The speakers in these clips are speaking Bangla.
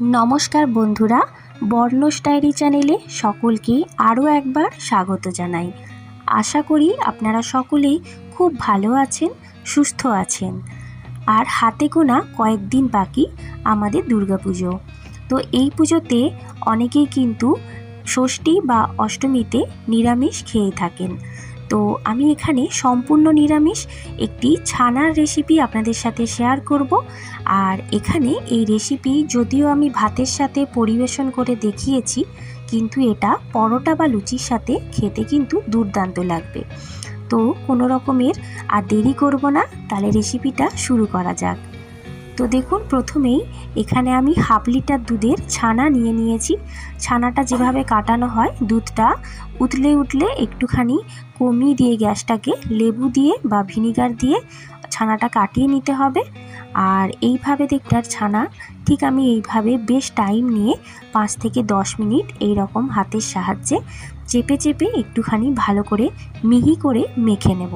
নমস্কার বন্ধুরা, বর্ণস ডায়েরি চ্যানেলে সকলকে আরও একবার স্বাগত জানাই। আশা করি আপনারা সকলেই খুব ভালো আছেন, সুস্থ আছেন। আর হাতে গোনা কয়েকদিন বাকি আমাদের দুর্গাপুজো। তো এই পুজোতে অনেকেই কিন্তু ষষ্ঠী বা অষ্টমীতে নিরামিষ খেয়ে থাকেন। তো আমি এখানে সম্পূর্ণ নিরামিষ একটি ছানার রেসিপি আপনাদের সাথে শেয়ার করব। আর এখানে এই রেসিপি যদিও আমি ভাতের সাথে পরিবেশন করে দেখিয়েছি, কিন্তু এটা পরোটা বা লুচির সাথে খেতে কিন্তু দুর্দান্ত লাগবে। তো কোনো রকমের আর দেরি করব না, তাহলে রেসিপিটা শুরু করা যাক। তো দেখুন, প্রথমেই এখানে আমি হাফ লিটার দুধের ছানা নিয়ে নিয়েছি। ছানাটা যেভাবে কাটানো হয় দুধটা, উতলে উঠলে একটুখানি কমিয়ে দিয়ে গ্যাসটাকে লেবু দিয়ে বা ভিনিগার দিয়ে ছানাটা কাটিয়ে নিতে হবে। আর এইভাবে দেখটার ছানা ঠিক আমি এইভাবে বেশ টাইম নিয়ে পাঁচ থেকে দশ মিনিট এই রকম হাতের সাহায্যে চেপে চেপে একটুখানি ভালো করে মিহি করে মেখে নেব।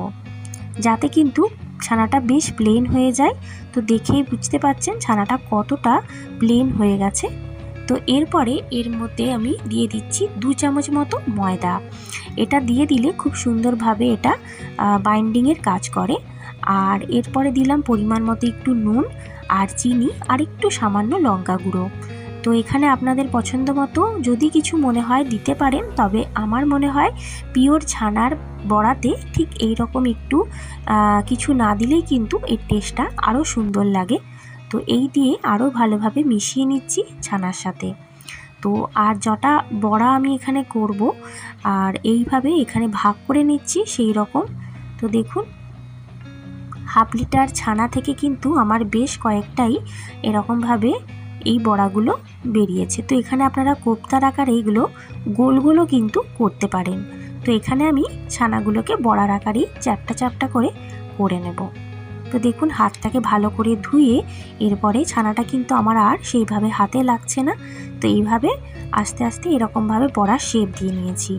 যাতে কিন্তু ছানাটা বেশ প্লেন হয়ে যায়। তো দেখেই বুঝতে পারছেন ছানাটা কতটা প্লেন হয়ে গেছে। তো এরপরে এর মধ্যে আমি দিয়ে দিচ্ছি দু চামচ মতো ময়দা। এটা দিয়ে দিলে খুব সুন্দরভাবে এটা বাইন্ডিংয়ের কাজ করে। আর এরপরে দিলাম পরিমাণ মতো একটু নুন আর চিনি আর একটু সামান্য লঙ্কা গুঁড়ো। তো এখানে আপনাদের পছন্দ মতো যদি কিছু মনে হয় দিতে পারেন, তবে আমার মনে হয় পিওর ছানার বড়াতে ঠিক এই রকম একটু কিছু না দিলেই কিন্তু এর টেস্টটা আরও সুন্দর লাগে। তো এই দিয়ে আরও ভালোভাবে মিশিয়ে নিচ্ছি ছানার সাথে। তো আর যটা বড়া আমি এখানে করব, আর এইভাবে এখানে ভাগ করে নিচ্ছি সেই রকম তো দেখুন, হাফ লিটার ছানা থেকে কিন্তু আমার বেশ কয়েকটাই এরকমভাবে এই বড়াগুলো বেরিয়েছে। তো এখানে আপনারা কোপ্তার আকারে এইগুলো গোলগুলো কিন্তু করতে পারেন। তো এখানে আমি ছানাগুলোকে বড়ার আকারেই চ্যাপটা চ্যাপটা করে করে নেব। তো দেখুন হাতটাকে ভালো করে ধুয়ে এরপরে ছানাটা কিন্তু আমার আর সেইভাবে হাতে লাগছে না। তো এইভাবে আস্তে আস্তে এরকমভাবে বড়া শেপ দিয়ে নিয়েছি।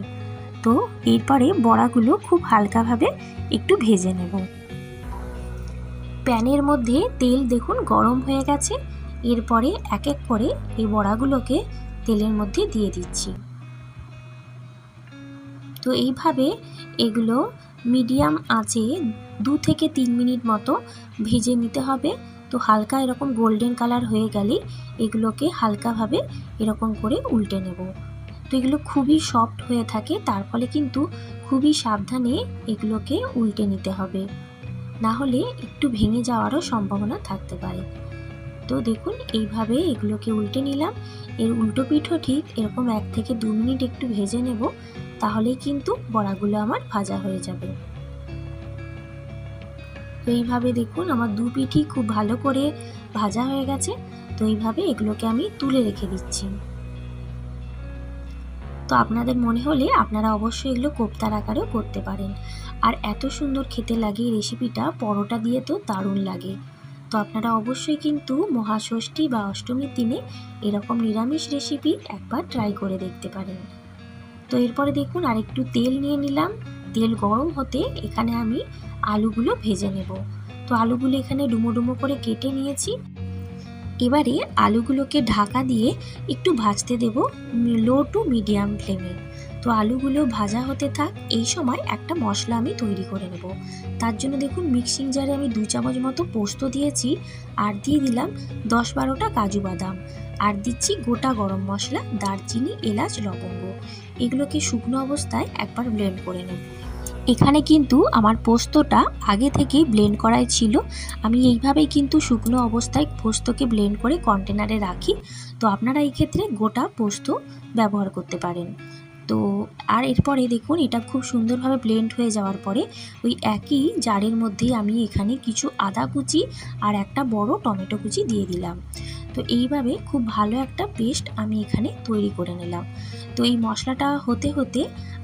তো এরপরে বড়াগুলো খুব হালকাভাবে একটু ভেজে নেব। প্যানের মধ্যে তেল দেখুন গরম হয়ে গেছে। এরপরে এক এক করে এই বড়াগুলোকে তেলের মধ্যে দিয়ে দিচ্ছি। তো এইভাবে এগুলো মিডিয়াম আঁচে দু থেকে তিন মিনিট মতো ভেজে নিতে হবে। তো হালকা এরকম গোল্ডেন কালার হয়ে গেলে এগুলোকে হালকাভাবে এরকম করে উল্টে নেব। তো এগুলো খুবই সফট হয়ে থাকে, তার ফলে কিন্তু খুবই সাবধানে এগুলোকে উল্টে নিতে হবে। না হলে একটু ভেঙে যাওয়ারও সম্ভাবনা থাকতে পারে। তো দেখুন, এইভাবে এগুলোকে উল্টে নিলাম। এর উল্টো পিঠও ঠিক এরকম এক থেকে দু মিনিট একটু ভেজে নেব, তাহলেই কিন্তু বড়াগুলো আমার ভাজা হয়ে যাবে। তো এইভাবে দেখুন, আমার দু পিঠি খুব ভালো করে ভাজা হয়ে গেছে। তো এইভাবে এগুলোকে আমি তুলে রেখে দিচ্ছি। তো আপনাদের মনে হলে আপনারা অবশ্যই এগুলো কোপ্তার আকারেও করতে পারেন। আর এত সুন্দর খেতে লাগে এই রেসিপিটা পরোটা দিয়ে তো দারুণ লাগে। তো আপনারা অবশ্যই কিন্তু মহাষষ্ঠী বা অষ্টমীর দিনে এরকম নিরামিষ রেসিপি একবার ট্রাই করে দেখতে পারেন। তো এরপরে দেখুন আরেকটু তেল নিয়ে নিলাম। তেল গরম হতে এখানে আমি আলুগুলো ভেজে নেব। তো আলুগুলো এখানে ডুমো ডুমো করে কেটে নিয়েছি। এবারে আলুগুলোকে ঢাকা দিয়ে একটু ভাজতে দেব লো টু মিডিয়াম ফ্লেমে তো আলুগুলো ভাজা হতে থাক, এই সময় একটা মশলা আমি তৈরি করে নেব। তার জন্য দেখুন মিক্সিং জারে আমি দু চামচ মতো পোস্ত দিয়েছি আর দিয়ে দিলাম দশ বারোটা কাজু বাদাম। আর দিচ্ছি গোটা গরম মশলা, দারচিনি, এলাচ, লবঙ্গ। এগুলোকে শুকনো অবস্থায় একবার ব্লেন্ড করে নেব। এখানে কিন্তু আমার পোস্তটা আগে থেকেই ব্লেন্ড করাই ছিল। আমি এইভাবেই কিন্তু শুকনো অবস্থায় পোস্তকে ব্লেন্ড করে কন্টেনারে রাখি। তো আপনারা এই ক্ষেত্রে গোটা পোস্ত ব্যবহার করতে পারেন। তো আর এরপরে দেখুন, এটা খুব সুন্দরভাবে ব্লেন্ড হয়ে যাওয়ার পরে ওই একই জারের মধ্যেই আমি এখানে কিছু আদা কুচি আর একটা বড় টমেটো কুচি দিয়ে দিলাম। তো এইভাবে খুব ভালো একটা পেস্ট আমি এখানে তৈরি করে নিলাম। তো এই মশলাটা হতে হতে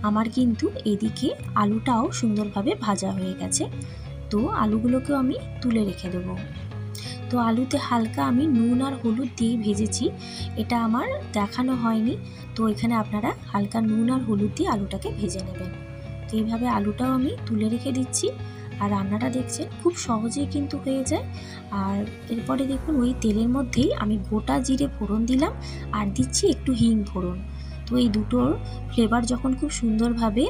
আমার কিন্তু এদিকে আলুটাও সুন্দরভাবে ভাজা হয়ে গেছে। তো আলুগুলোকেও আমি তুলে রেখে দেবো। তো আলুতে হালকা আমি নুন আর হলুদ দিয়ে ভেজেছি। এটা আমার দেখানো হয়নি। তো এখানে আপনারা হালকা নুন আর হলুদ দিয়ে আলুটাকে ভেজে নেবেন। তো এইভাবে আলুটাও আমি তুলে রেখে দিচ্ছি। আর রান্নাটা দেখছেন, খুব সহজেই কিন্তু হয়ে যায়। আর এরপরে দেখুন, ওই তেলের মধ্যেই আমি গোটা জিরে ফোড়ন দিলাম আর দিচ্ছি একটু হিং ফোড়ন। তো এই দুটোর ফ্লেভার যখন খুব সুন্দরভাবে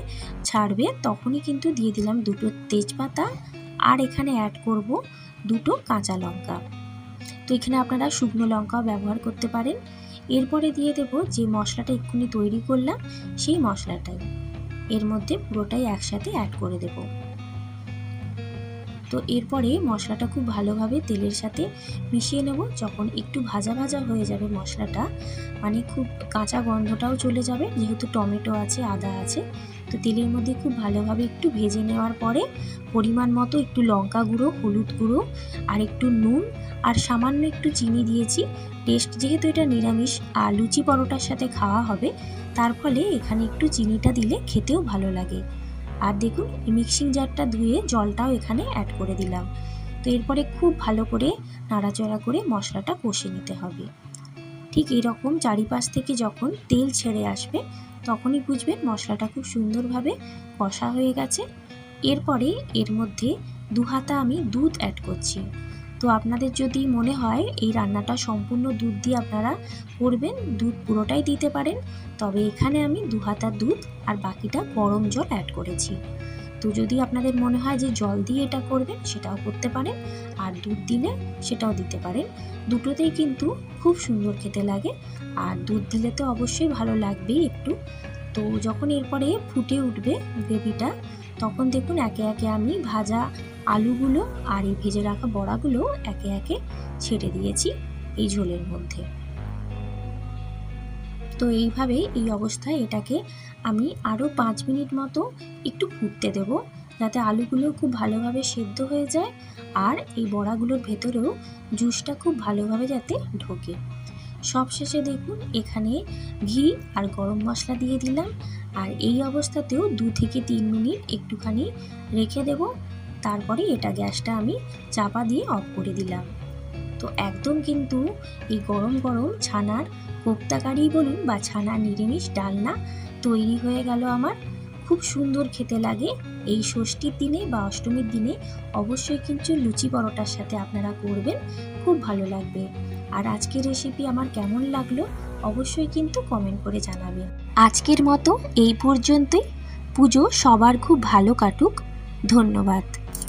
ছাড়বে, তখনই কিন্তু দিয়ে দিলাম দুটো তেজপাতা। আর এখানে অ্যাড করব দুটো কাঁচা লঙ্কা। তো এখানে আপনারা শুকনো লঙ্কাও ব্যবহার করতে পারেন। এরপরে দিয়ে দেব যে মশলাটা এক্ষুনি তৈরি করলাম, সেই মশলাটাই। এর মধ্যে পুরোটাই একসাথে অ্যাড করে দেব। তো এরপরে মশলাটা খুব ভালোভাবে তেলের সাথে মিশিয়ে নেব। যখন একটু ভাজা ভাজা হয়ে যাবে মশলাটা মানে খুব কাঁচা গন্ধটাও চলে যাবে, যেহেতু টমেটো আছে, আদা আছে, তো তেলের মধ্যে খুব ভালোভাবে একটু ভেজে নেওয়ার পরে পরিমাণ মতো একটু লঙ্কা গুঁড়ো, হলুদ গুঁড়ো, আর একটু নুন, আর সামান্য একটু চিনি দিয়েছি। টেস্ট যেহেতু এটা নিরামিষ, আর লুচি পরোটার সাথে খাওয়া হবে, তার ফলে এখানে একটু চিনিটা দিলে খেতেও ভালো লাগে। আর দেখুন মিক্সিং জারটা ধুয়ে জলটাও এখানে অ্যাড করে দিলাম। তো এরপরে খুব ভালো করে নাড়াচড়া করে মশলাটা কষে নিতে হবে। ঠিক এরকম চারিপাশ থেকে যখন তেল ছেড়ে আসবে, তখনই বুঝবেন মশলাটা খুব সুন্দরভাবে কষা হয়ে গেছে। এরপরে এর মধ্যে দু হাতা আমি দুধ অ্যাড করছি। তো আপনাদের যদি মনে হয় এই রান্নাটা সম্পূর্ণ দুধ দিয়ে আপনারা করবেন, দুধ পুরোটাই দিতে পারেন। তবে এখানে আমি দু হাতা দুধ আর বাকিটা গরম জল অ্যাড করেছি। তো যদি আপনাদের মনে হয় যে জল দিয়ে এটা করবেন, সেটাও করতে পারেন। আর দুধ দিলে সেটাও দিতে পারেন। দুটোতেই কিন্তু খুব সুন্দর খেতে লাগে। আর দুধ দিলে তো অবশ্যই ভালো লাগবেই একটু। তো যখন এরপরে ফুটে উঠবে গ্রেভিটা, তখন দেখুন একে একে আমি ভাজা আলুগুলো আর এই ভেজে রাখা বড়াগুলো একে একে ছেড়ে দিয়েছি এই ঝোলের মধ্যে। তো এইভাবে এই অবস্থায় এটাকে আমি আরও পাঁচ মিনিট মতো একটু ফুটতে দেব যাতে আলুগুলো খুব ভালোভাবে সেদ্ধ হয়ে যায় আর এই বড়াগুলোর ভেতরেও জুসটা খুব ভালোভাবে যাতে ঢোকে। সবশেষে দেখুন, এখানে ঘি আর গরম মশলা দিয়ে দিলাম। আর এই অবস্থাতেও দু থেকে তিন মিনিট একটুখানি রেখে দেব। তারপরে এটা গ্যাসটা আমি চাপা দিয়ে অফ করে দিলাম। তো একদম কিন্তু এই গরম গরম ছানার কোপ্তাকারি বলুন বা ছানার নিরামিষ ডালনা তৈরি হয়ে গেল আমার। খুব সুন্দর খেতে লাগে। এই ষষ্ঠীর দিনে বা অষ্টমীর দিনে অবশ্যই কিন্তু লুচি পরোটার সাথে আপনারা করবেন। খুব ভালো লাগবে। আর আজকের রেসিপি আমার কেমন লাগল অবশ্যই কিন্তু কমেন্ট করে জানাবেন আজকের মতো এই পর্যন্তই। পুজো সবার খুব ভালো কাটুক। ধন্যবাদ।